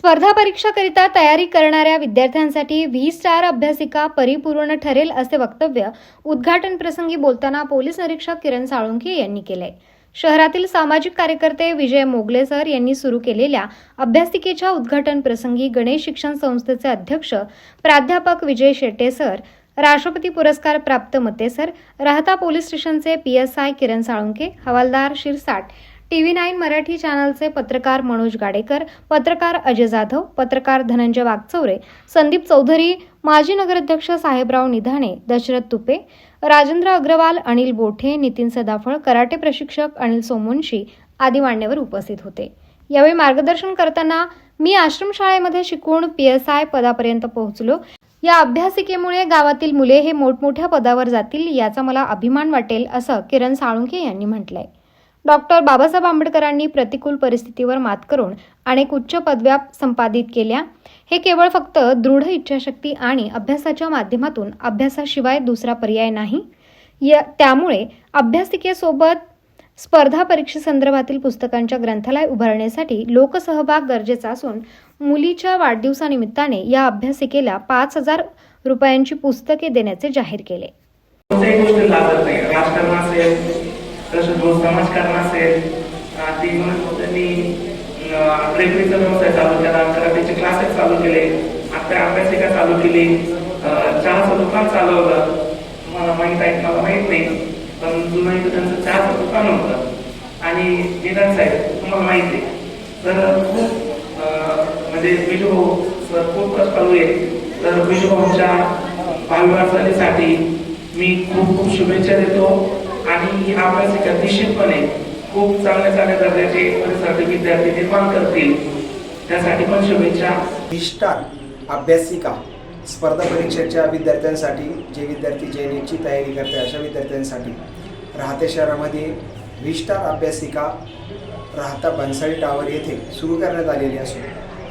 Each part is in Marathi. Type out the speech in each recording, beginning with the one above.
स्पर्धा परीक्षाकरिता तयारी करणाऱ्या विद्यार्थ्यांसाठी व्ही स्टार अभ्यासिका परिपूर्ण ठरेल असे वक्तव्य उद्घाटन प्रसंगी बोलताना पोलीस निरीक्षक किरण साळुंखे यांनी केले शहरातील सामाजिक कार्यकर्ते विजय मोगले सर यांनी सुरू केलेल्या अभ्यासिकेच्या उद्घाटन प्रसंगी गणेश शिक्षण संस्थेचे अध्यक्ष प्राध्यापक विजय शेट्टे सर राष्ट्रपती पुरस्कार प्राप्त मते सर राहता पोलीस स्टेशनचे P S I Kiran Salunke हवालदार Shirsat T V nine Marathi चॅनलचे पत्रकार मनोज गाडेकर पत्रकार अजय जाधव पत्रकार धनंजय वागचौरे संदीप चौधरी माजी नगराध्यक्ष साहेबराव निधाणे दशरथ तुपे राजेंद्र अग्रवाल अनिल बोठे नितीन सदाफळ कराटे प्रशिक्षक अनिल सोमोंशी आदी मान्यवर उपस्थित होते. यावेळी मार्गदर्शन करताना मी आश्रमशाळेमध्ये शिकून पी एस आय पदापर्यंत पोहोचलो. या अभ्यासिकेमुळे गावातील मुले हे मोठमोठ्या पदावर जातील याचा मला अभिमान वाटेल असं किरण साळुंखे यांनी म्हटलंय. डॉक्टर बाबासाहेब आंबेडकरांनी प्रतिकूल परिस्थितीवर मात करून अनेक उच्च पदव्या संपादित केल्या. हे केवळ फक्त दृढ इच्छाशक्ती आणि अभ्यासाच्या माध्यमातून अभ्यासाशिवाय दुसरा पर्याय नाही. या त्यामुळे अभ्यासिकेसोबत स्पर्धा परीक्षेसंदर्भातील पुस्तकांच्या ग्रंथालय उभारण्यासाठी लोकसहभाग गरजेचा असून मुलीच्या वाढदिवसानिमित्ताने या अभ्यासिकेला पाच हजार रुपयांची पुस्तके देण्याचे जाहीर केले. तसं जो समाजकारण असेल ती म्हणून त्यांनी ड्रेपरीचा व्यवसाय चालू केला कराटेचे क्लासेस चालू केले आता अभ्यासिका चालू केली चहाचं दुकान चालवलं मला माहीत आहे मला माहीत नाही पण जुना इथं त्यांचं चहाचं दुकान होतं. आणि निदान साहेब तुम्हाला माहिती आहे. तर खूप म्हणजे विजू सर खूप कष्ट चालू आहे तर विजूभाऊच्या भावी वाटचालीसाठी मी खूप खूप शुभेच्छा देतो. आणि ही अभ्यासिका निश्चितपणे खूप चांगल्या चांगल्या दर्जाचे परिसरातील विद्यार्थी निर्माण करतील. त्यासाठी पण शुभेच्छा. विस्टार अभ्यासिका स्पर्धा परीक्षेच्या विद्यार्थ्यांसाठी जे विद्यार्थी जे नीटची तयारी करते अशा विद्यार्थ्यांसाठी राहते शहरामध्ये विस्टार अभ्यासिका राहता बनसाळी टावर येथे सुरू करण्यात आलेली असून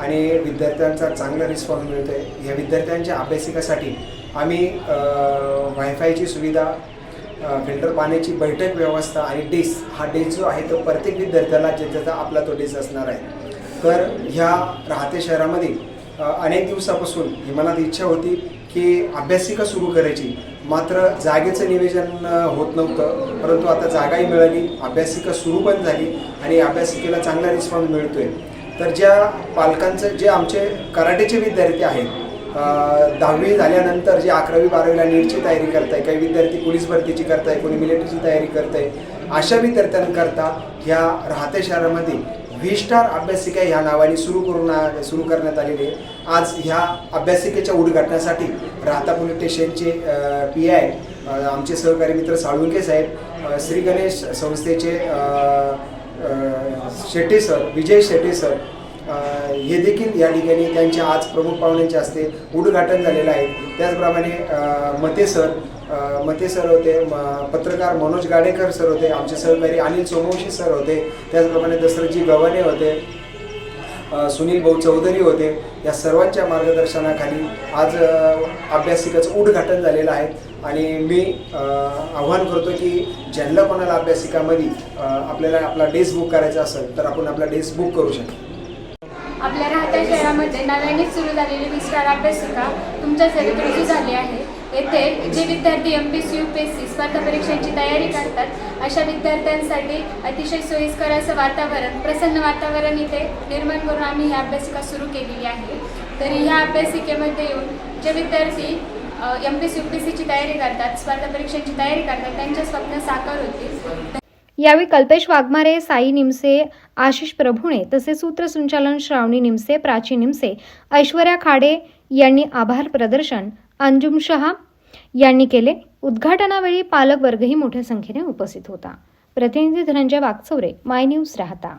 आणि विद्यार्थ्यांचा चांगला रिस्पॉन्स मिळतो आहे या विद्यार्थ्यांच्या अभ्यासिकासाठी आम्ही वायफायची सुविधा फिल्टर पाण्याची बैठक व्यवस्था आणि डेस हा डेस जो आहे तो प्रत्येक विद्यार्थ्याला ज्याचा आपला तो डेस असणार आहे. तर ह्या राहते शहरामध्ये अनेक दिवसापासून ही मनात इच्छा होती की अभ्यासिका सुरू करायची. मात्र जागेचं नियोजन होत नव्हतं. परंतु आता जागाही मिळाली अभ्यासिका सुरू पण झाली आणि अभ्यासिकेला चांगला रिस्पॉन्स मिळतोय. तर ज्या पालकांचं जे आमचे कराटेचे विद्यार्थी आहेत दहावी झाल्यानंतर जे अकरावी बारावीला नीटची तयारी करताय काही विद्यार्थी पोलीस भरतीची करताय कोणी मिलिटरीची तयारी करताय अशा विद्यार्थ्यांकरता ह्या राहते शहरामध्ये व्ही स्टार अभ्यासिका ह्या नावाने सुरू करून सुरू करण्यात आलेली आहे. आज ह्या अभ्यासिकेच्या उद्घाटनासाठी राहता पोलीस स्टेशनचे पी आय आमचे सहकारी मित्र साळुंके साहेब श्री गणेश संस्थेचे शेट्टी सर विजय शेट्टी सर हे देखील या ठिकाणी त्यांच्या आज प्रमुख पाहुण्यांचे असते उद्घाटन झालेलं आहे. त्याचप्रमाणे मते सर मते सर होते म- पत्रकार मनोज गाडेकर सर होते आमचे सहकारी अनिल सोमवंशी सर होते त्याचप्रमाणे दसरथजी गव्हाणे होते सुनील भाऊ चौधरी होते या सर्वांच्या मार्गदर्शनाखाली आज अभ्यासिकाचं उद्घाटन झालेलं आहे. आणि मी आव्हान करतो की ज्यांना कोणाला अभ्यासिकामध्ये आपल्याला आपला डेस्क बुक करायचा असेल तर आपण आपला डेस्क बुक करू शकतो. आपल्या राहत्या शहरामध्ये नव्याने सुरू झालेली विस्तार अभ्यासिका तुमच्यासाठी रुजू झाली आहे येथे जे विद्यार्थी M P C U P S C स्पर्धा परीक्षांची तयारी करतात अशा विद्यार्थ्यांसाठी अतिशय सोयीस्कर असं वातावरण प्रसन्न वातावरण इथे निर्माण करून आम्ही ही अभ्यासिका सुरू केलेली आहे. तरी ह्या अभ्यासिकेमध्ये येऊन जे विद्यार्थी M P C U P सीची तयारी करतात स्पर्धा परीक्षांची तयारी करतात त्यांचे स्वप्न साकार होतील. यावेळी कल्पेश वाघमारे साई निमसे आशिष प्रभुणे तसेच सूत्रसंचालन श्रावणी निमसे प्राची निमसे ऐश्वर्या खाडे यांनी आभार प्रदर्शन अंजुम शहा यांनी केले. उद्घाटनावेळी पालक वर्गही मोठ्या संख्येने उपस्थित होता. प्रतिनिधी धनंजय वागचौरे माय न्यूज राहता.